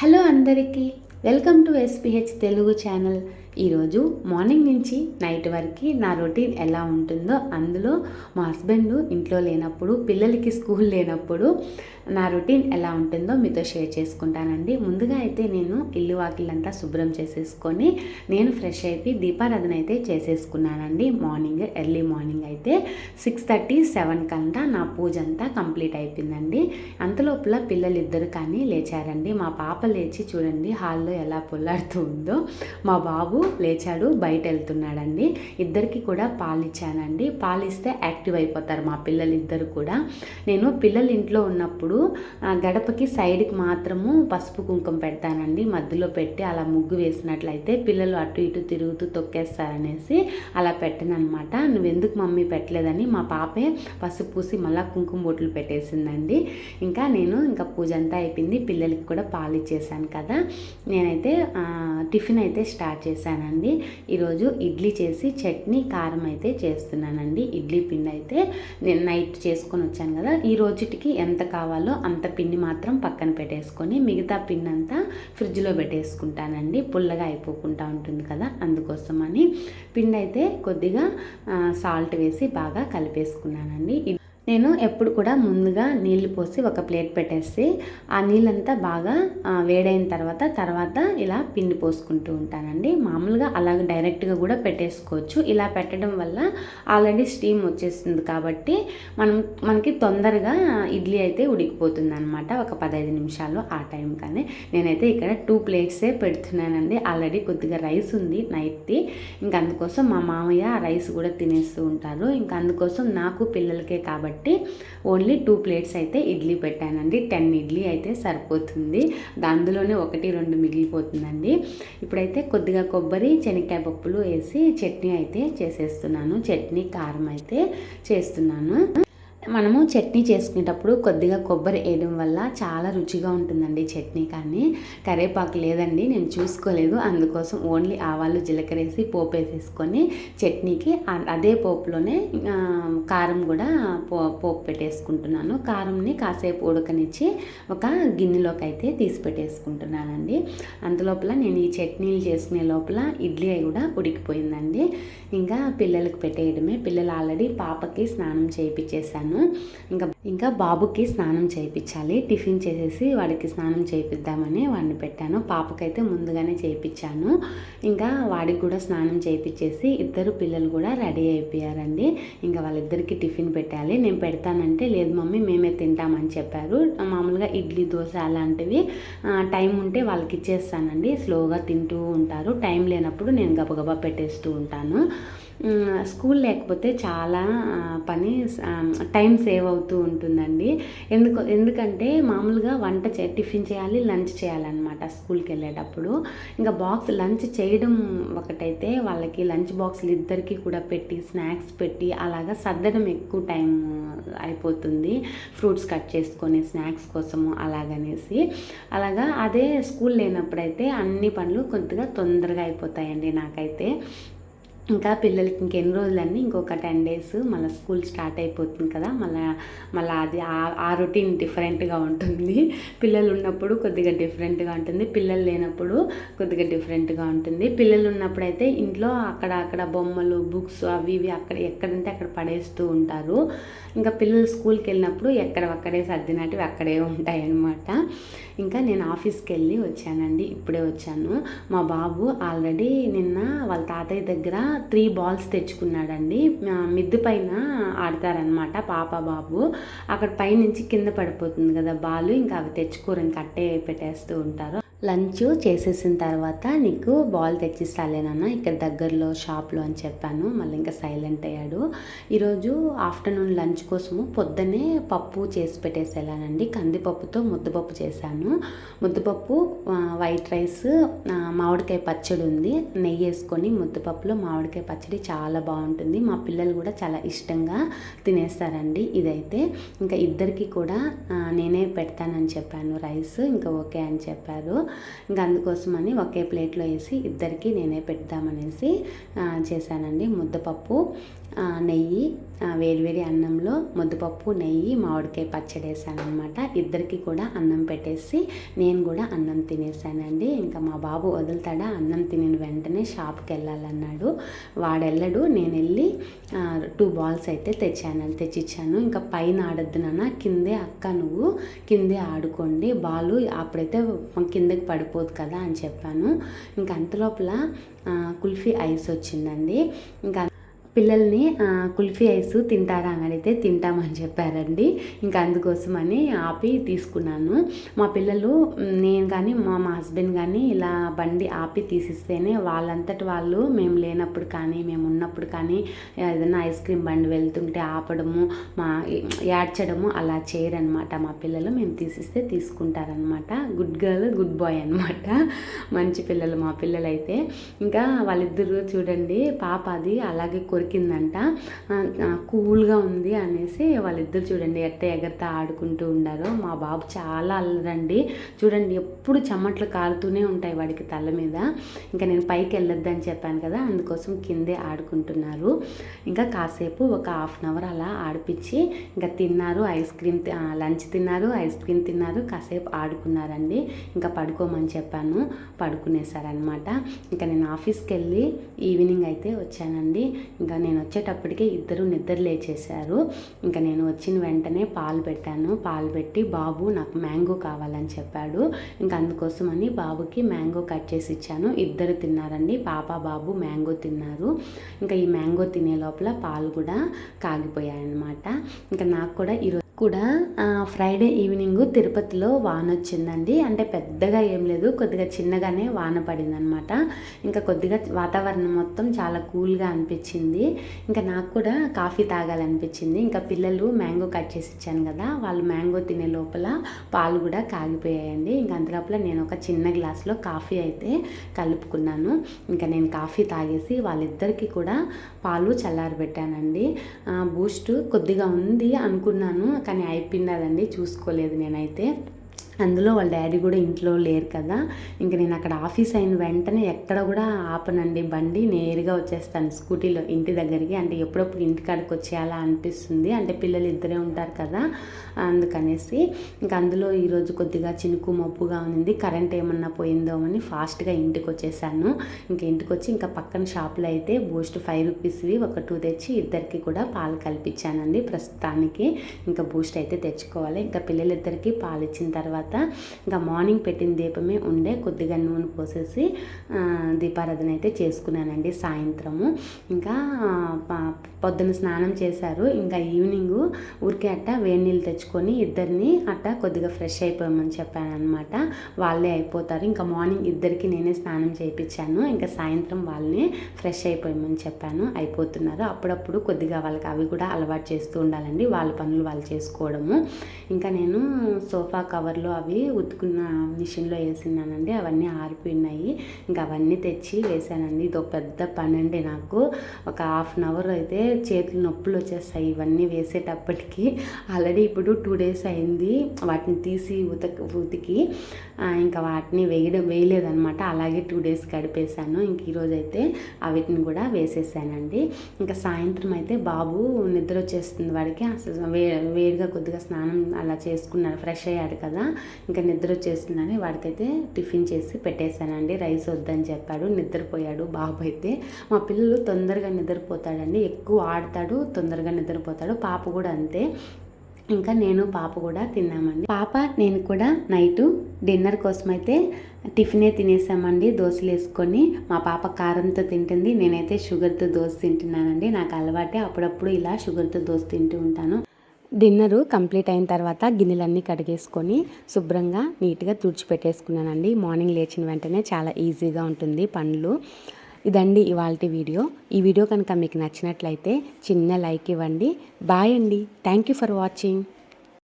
Hello అందరికీ welcome to SPH Telugu channel. ఈరోజు morning నుంచి నైట్ వరకు నా రొటీన్ ఎలా ఉంటుందో అందులో మా హస్బెండ్ ఇంట్లో లేనప్పుడు పిల్లలకి స్కూల్ లేనప్పుడు నా రొటీన్ ఎలా ఉంటుందో మీతో షేర్ చేసుకుంటానండి. ముందుగా అయితే నేను ఇల్లు వాకిలంతా శుభ్రం చేసేసుకొని నేను ఫ్రెష్ అయిపోయి దీపారాధన అయితే చేసేసుకున్నానండి. మార్నింగ్ ఎర్లీ మార్నింగ్ అయితే సిక్స్ థర్టీ సెవెన్ కంతా నా పూజ అంతా కంప్లీట్ అయిపోయిందండి. అంతలోపల పిల్లలు ఇద్దరు కానీ లేచారండి. మా పాప లేచి చూడండి హాల్లో ఎలా పొల్లాడుతూ ఉందో మా బాబు లేచాడు బయట వెళ్తున్నాడండి ఇద్దరికి కూడా పాలు ఇచ్చానండి పాలు ఇస్తే యాక్టివ్ అయిపోతారు మా పిల్లలు ఇద్దరు కూడా. నేను పిల్లలు ఇంట్లో ఉన్నప్పుడు ఆ, గడపకి సైడ్కి మాత్రము పసుపు కుంకుమ పెడతానండి. మధ్యలో పెట్టి అలా ముగ్గు వేసినట్లయితే పిల్లలు అటు ఇటు తిరుగుతూ తొక్కేస్తారనేసి అలా పెట్టనమాట అనమాట నువ్వెందుకు మమ్మీ పెట్టలేదని మా పాపే పసుపు పూసి మళ్ళీ కుంకుమ బొట్లు పెట్టేసిందండి. ఇంకా నేను ఇంకా పూజ అంతా అయిపోయింది. పిల్లలకి కూడా పాలు ఇచ్చేసాను కదా. నేనైతే టిఫిన్ అయితే స్టార్ట్ చేశాను. చేశానండి ఈరోజు ఇడ్లీ చేసి చట్నీ కారం అయితే చేస్తున్నానండి. ఇడ్లీ పిండి అయితే నేను నైట్ చేసుకొని వచ్చాను కదా ఈ రోజుటికి ఎంత కావాలో అంత పిండి మాత్రం పక్కన పెట్టేసుకొని మిగతా పిండి అంతా ఫ్రిడ్జ్లో పెట్టేసుకుంటానండి. పుల్లగా అయిపోకుండా ఉంటుంది కదా అందుకోసమని పిండి అయితే కొద్దిగా సాల్ట్ వేసి బాగా కలిపేసుకున్నానండి. నేను ఎప్పుడు కూడా ముందుగా నీళ్ళు పోసి ఒక ప్లేట్ పెట్టేసి ఆ నీళ్ళంతా బాగా వేడైన తర్వాత తర్వాత ఇలా పిండి పోసుకుంటూ ఉంటానండి. మామూలుగా అలాగ డైరెక్ట్గా కూడా పెట్టేసుకోవచ్చు. ఇలా పెట్టడం వల్ల ఆల్రెడీ స్టీమ్ వచ్చేస్తుంది కాబట్టి మనం మనకి తొందరగా ఇడ్లీ అయితే ఉడికిపోతుంది అనమాట ఒక పదహైదు నిమిషాలు ఆ టైం కానీ నేనైతే ఇక్కడ టూ ప్లేట్సే పెడుతున్నానండి. ఆల్రెడీ కొద్దిగా రైస్ ఉంది నైట్ది. ఇంకా అందుకోసం మా మామయ్య ఆ రైస్ కూడా తినేస్తూ ఉంటారు. ఇంకా అందుకోసం నాకు పిల్లలకే కాబట్టి ఓన్లీ టూ ప్లేట్స్ అయితే ఇడ్లీ పెట్టానండి. టెన్ ఇడ్లీ అయితే సరిపోతుంది. అందులోనే ఒకటి రెండు మిగిలిపోతుందండి. ఇప్పుడైతే కొద్దిగా కొబ్బరి శనక్కాయ పప్పులు వేసి చట్నీ అయితే చేసేస్తున్నాను. చట్నీ కారం అయితే చేస్తున్నాను. మనము చట్నీ చేసుకునేటప్పుడు కొద్దిగా కొబ్బరి వేయడం వల్ల చాలా రుచిగా ఉంటుందండి చట్నీ కానీ. కరేపాకు లేదండి నేను చూసుకోలేదు. అందుకోసం ఓన్లీ ఆవాలు జీలకర్ర వేసి పోపు వేసేసుకొని చట్నీకి అదే పోపులోనే కారం కూడా పో పోపు పెట్టేసుకుంటున్నాను. కారంని కాసేపు ఉడకనిచ్చి ఒక గిన్నెలోకి అయితే తీసి పెట్టేసుకుంటున్నానండి. అంతలోపల నేను ఈ చట్నీలు చేసుకునే లోపల ఇడ్లీ కూడా ఉడికిపోయిందండి. ఇంకా పిల్లలకు పెట్టేయడమే. పిల్లలు ఆల్రెడీ పాపకి స్నానం చేయించేసాను ఇంకా ఇంకా బాబుకి స్నానం చేయించాలి టిఫిన్ చేసేసి వాడికి స్నానం చేయిద్దామని వాడిని పెట్టాను. పాపకైతే ముందుగానే చేయించాను ఇంకా వాడికి కూడా స్నానం చేయించేసి ఇద్దరు పిల్లలు కూడా రెడీ అయిపోయారండి. ఇంకా వాళ్ళిద్దరికి టిఫిన్ పెట్టాలి. నేను పెడతానంటే లేదు మమ్మీ మేమే తింటామని చెప్పారు. మామూలుగా ఇడ్లీ దోశ అలాంటివి టైం ఉంటే వాళ్ళకి ఇచ్చేస్తానండి. స్లోగా తింటూ ఉంటారు. టైం లేనప్పుడు నేను గబగబా పెట్టేస్తూ ఉంటాను. స్కూల్ లేకపోతే చాలా పని టైం సేవ్ అవుతూ ఉంటుందండి. ఎందుకు ఎందుకంటే మామూలుగా వంట చే టిఫిన్ చేయాలి లంచ్ చేయాలన్నమాట స్కూల్కి వెళ్ళేటప్పుడు. ఇంకా బాక్స్ లంచ్ చేయడం ఒకటైతే వాళ్ళకి లంచ్ బాక్స్లు ఇద్దరికి కూడా పెట్టి స్నాక్స్ పెట్టి అలాగా సర్దడం ఎక్కువ టైం అయిపోతుంది. ఫ్రూట్స్ కట్ చేసుకొని స్నాక్స్ కోసము అలాగనేసి. అలాగా అదే స్కూల్ లేనప్పుడైతే అన్ని పనులు కొద్దిగా తొందరగా అయిపోతాయండి నాకైతే. ఇంకా పిల్లలకి ఇంకెన్ని రోజులన్నీ ఇంకొక టెన్ డేస్ మళ్ళీ స్కూల్ స్టార్ట్ అయిపోతుంది కదా మళ్ళీ మళ్ళీ అది ఆ- రొటీన్ డిఫరెంట్గా ఉంటుంది. పిల్లలు ఉన్నప్పుడు కొద్దిగా డిఫరెంట్గా ఉంటుంది పిల్లలు లేనప్పుడు కొద్దిగా డిఫరెంట్గా ఉంటుంది. పిల్లలు ఉన్నప్పుడైతే ఇంట్లో అక్కడ అక్కడ బొమ్మలు బుక్స్ అవి ఇవి అక్కడ ఎక్కడంటే అక్కడ పడేస్తూ ఉంటారు. ఇంకా పిల్లలు స్కూల్కి వెళ్ళినప్పుడు ఎక్కడ అక్కడే అక్కడే ఉంటాయి అన్నమాట ఇంకా నేను ఆఫీస్కి వెళ్ళి వచ్చానండి ఇప్పుడే వచ్చాను. మా బాబు ఆల్రెడీ నిన్న వాళ్ళ తాతయ్య దగ్గర త్రీ బాల్స్ తెచ్చుకున్నాడండి. మిద్దు పైన ఆడతారనమాట పాప బాబు అక్కడ పైనుంచి కింద పడిపోతుంది కదా బాల్ ఇంకా అవి తెచ్చుకోరు ఇంకా అట్టే పెట్టేస్తూ ఉంటారు. లంచ్ చేసేసిన తర్వాత నీకు బాల్ తెచ్చిస్తాలేనన్న ఇక్కడ దగ్గరలో షాప్లో అని చెప్పాను. మళ్ళీ ఇంకా సైలెంట్ అయ్యాడు. ఈరోజు ఆఫ్టర్నూన్ లంచ్ కోసము పొద్దున్నే పప్పు చేసి పెట్టేసేలానండి. కందిపప్పుతో ముద్దపప్పు చేశాను. ముద్దపప్పు వైట్ రైస్ మామిడికాయ పచ్చడి ఉంది. నెయ్యి వేసుకొని ముద్దపప్పులో మామిడికాయ పచ్చడి చాలా బాగుంటుంది. మా పిల్లలు కూడా చాలా ఇష్టంగా తినేస్తారండి ఇదైతే. ఇంకా ఇద్దరికి కూడా నేనే పెడతానని చెప్పాను రైస్. ఇంకా ఓకే అని చెప్పారు. ఇంకా అందుకోసమని ఒకే ప్లేట్లో వేసి ఇద్దరికి నేనే పెడదామనేసి చేశానండి. ముద్దపప్పు నెయ్యి వేడివేడి అన్నంలో ముద్దపప్పు నెయ్యి మామిడికాయ పచ్చడి వేసాను అనమాట ఇద్దరికి కూడా అన్నం పెట్టేసి నేను కూడా అన్నం తినేసానండి. ఇంకా మా బాబు వదులుతాడా? అన్నం తినిన వెంటనే షాప్కి వెళ్ళాలన్నాడు. వాడు వెళ్ళడు. నేను వెళ్ళి టూ బాల్స్ అయితే తెచ్చాను తెచ్చిచ్చాను. ఇంకా పైన ఆడద్దు నాన్న కిందే అక్క నువ్వు కిందే ఆడుకోండి. బాలు అప్పుడైతే కిందకి పడిపోదు కదా అని చెప్పాను. ఇంకా అంతలోపల కుల్ఫీ ఐస్ వచ్చిందండి. ఇంకా పిల్లల్ని కుల్ఫీ ఐస్ తింటారా అని అడిగితే తింటామని చెప్పారండి. ఇంకా అందుకోసమని ఆపి తీసుకున్నాను. మా పిల్లలు నేను కానీ మా మా హస్బెండ్ కానీ ఇలా బండి ఆపి తీసిస్తేనే వాళ్ళంతటి వాళ్ళు మేము లేనప్పుడు కానీ మేము ఉన్నప్పుడు కానీ ఏదైనా ఐస్ క్రీమ్ బండి వెళ్తుంటే ఆపడము మా ఏడ్చడము అలా చేయరనమాట. మా పిల్లలు మేము తీసిస్తే తీసుకుంటారనమాట. గుడ్ గర్ల్ గుడ్ బాయ్ అనమాట. మంచి పిల్లలు మా పిల్లలైతే. ఇంకా వాళ్ళిద్దరూ చూడండి పాప అది అలాగే కొరి దొరికిందంట. కూల్గా ఉంది అనేసి వాళ్ళిద్దరు చూడండి ఎట్ట ఎగరత ఆడుకుంటూ ఉండారో. మా బాబు చాలా అల్లరండి. చూడండి ఎప్పుడు చెమట్లు కారుతూనే ఉంటాయి వాడికి తల మీద. ఇంకా నేను పైకి వెళ్ళొద్దని చెప్పాను కదా అందుకోసం కిందే ఆడుకుంటున్నారు. ఇంకా కాసేపు ఒక హాఫ్ అన్ అవర్ అలా ఆడిపించి ఇంకా తిన్నారు ఐస్ క్రీమ్ లంచ్ తిన్నారు ఐస్ క్రీమ్ తిన్నారు కాసేపు ఆడుకున్నారండి. ఇంకా పడుకోమని చెప్పాను పడుకునేసారనమాట ఇంకా నేను ఆఫీస్కి వెళ్ళి ఈవినింగ్ అయితే వచ్చానండి. ఇంకా నేను వచ్చేటప్పటికే ఇద్దరు నిద్ర లేచేశారు. ఇంకా నేను వచ్చిన వెంటనే పాలు పెట్టాను. పాలు పెట్టి బాబు నాకు మ్యాంగో కావాలని చెప్పాడు. ఇంకా అందుకోసమని బాబుకి మ్యాంగో కట్ చేసి ఇచ్చాను. ఇద్దరు తిన్నారండి. పాప బాబు మ్యాంగో తిన్నారు. ఇంకా ఈ మ్యాంగో తినే లోపల పాలు కూడా కాగిపోయాయన్నమాట. ఇంకా నాకు కూడా ఈరోజు కూడా ఫ్రైడే ఈవినింగ్ తిరుపతిలో వాన వచ్చిందండి అంటే పెద్దగా ఏం లేదు. కొద్దిగా చిన్నగానే వాన పడిందనమాట. ఇంకా కొద్దిగా వాతావరణం మొత్తం చాలా కూల్గా అనిపించింది. ఇంకా నాకు కూడా కాఫీ తాగాలనిపించింది. ఇంకా పిల్లలు మ్యాంగో కట్ చేసి ఇచ్చాను కదా వాళ్ళు మ్యాంగో తినే లోపల పాలు కూడా కాగిపోయాయండి. ఇంకా అంతలోపల నేను ఒక చిన్న గ్లాస్లో కాఫీ అయితే కలుపుకున్నాను. ఇంకా నేను కాఫీ తాగేసి వాళ్ళిద్దరికీ కూడా పాలు చల్లారబెట్టానండి. బూస్ట్ కొద్దిగా ఉంది అనుకున్నాను. కానీ అయిపోయినదండి చూసుకోలేదు నేనైతే. అందులో వాళ్ళ డాడీ కూడా ఇంట్లో లేరు కదా. ఇంక నేను అక్కడ ఆఫీస్ అయిన వెంటనే ఎక్కడ కూడా ఆపనండి బండి నేరుగా వచ్చేస్తాను స్కూటీలో ఇంటి దగ్గరికి. అంటే ఎప్పుడప్పుడు ఇంటికాడికి వచ్చేయాలా అనిపిస్తుంది. అంటే పిల్లలు ఇద్దరే ఉంటారు కదా అందుకనేసి ఇంకా అందులో ఈరోజు కొద్దిగా చినుకు మబ్బుగా ఉంది కరెంట్ ఏమన్నా పోయిందో అని ఫాస్ట్గా ఇంటికి వచ్చేసాను. ఇంకా ఇంటికి వచ్చి ఇంకా పక్కన షాప్లో అయితే బూస్ట్ ఫైవ్ రూపీస్వి ఒక టూ తెచ్చి ఇద్దరికి కూడా పాలు కల్పించానండి ప్రస్తుతానికి. ఇంకా బూస్ట్ అయితే తెచ్చుకోవాలి. ఇంకా పిల్లలిద్దరికి పాలు ఇచ్చిన తర్వాత ఇంకా మార్నింగ్ పెట్టిన దీపమే ఉండే కొద్దిగా నూనె పోసేసి దీపారాధన అయితే చేసుకున్నానండి సాయంత్రము. ఇంకా పొద్దున స్నానం చేశారు. ఇంకా ఈవినింగ్ ఊరికే అట్ట వేడి నీళ్ళు తెచ్చుకొని ఇద్దరిని అట్ట కొద్దిగా ఫ్రెష్ అయిపోయామని చెప్పాను అనమాట వాళ్ళే అయిపోతారు. ఇంకా మార్నింగ్ ఇద్దరికి నేనే స్నానం చేయించాను ఇంకా సాయంత్రం వాళ్ళని ఫ్రెష్ అయిపోయామని చెప్పాను. అయిపోతున్నారు. అప్పుడప్పుడు కొద్దిగా వాళ్ళకి అవి కూడా అలవాటు చేస్తూ ఉండాలండి. వాళ్ళ పనులు వాళ్ళు చేసుకోవడము. ఇంకా నేను సోఫా కవర్లో అవి ఉతుకున్న మిషన్లో వేసినానండి అవన్నీ ఆరిపోయినాయి. ఇంకా అవన్నీ తెచ్చి వేసానండి. ఇది ఒక పెద్ద పని అండి నాకు. ఒక హాఫ్ అన్ అవర్ అయితే చేతులు నొప్పులు వచ్చేస్తాయి ఇవన్నీ వేసేటప్పటికి. ఆల్రెడీ ఇప్పుడు టూ డేస్ అయింది వాటిని తీసి ఉతక ఉతికి ఇంకా వాటిని వేయడం వేయలేదనమాట అలాగే టూ డేస్ గడిపేశాను. ఇంక ఈరోజు అయితే వీటిని కూడా వేసేసానండి. ఇంకా సాయంత్రం అయితే బాబు నిద్ర వచ్చేస్తుంది వాడికి. అసలు వే వేడిగా కొద్దిగా స్నానం అలా చేసుకున్నాడు. ఫ్రెష్ అయ్యాడు కదా. ఇంకా నిద్ర వచ్చేస్తుందని వాడికైతే టిఫిన్ చేసి పెట్టేశానండి. రైస్ వద్దని చెప్పాడు నిద్రపోయాడు. బాబు అయితే మా పిల్లలు తొందరగా నిద్రపోతాడండి. ఎక్కువ ఆడతాడు తొందరగా నిద్రపోతాడు. పాప కూడా అంతే. ఇంకా నేను పాప కూడా తిన్నామండి. పాప నేను కూడా నైటు డిన్నర్ కోసం అయితే టిఫినే తినేసామండి. దోశలు వేసుకొని. మా పాప కారంతో తింటుంది. నేనైతే షుగర్తో దోశ తింటున్నానండి. నాకు అలవాటే. అప్పుడప్పుడు ఇలా షుగర్తో దోశ తింటూ ఉంటాను. డిన్నరు కంప్లీట్ అయిన తర్వాత గిన్నెలన్నీ కడిగేసుకొని శుభ్రంగా నీట్గా తుడిచిపెట్టేసుకున్నానండి. మార్నింగ్ లేచిన వెంటనే చాలా ఈజీగా ఉంటుంది పనులు ఇదండి ఇవాళ వీడియో. ఈ వీడియో కనుక మీకు నచ్చినట్లయితే చిన్న లైక్ ఇవ్వండి. బాయ్ అండి. Thank you for watching.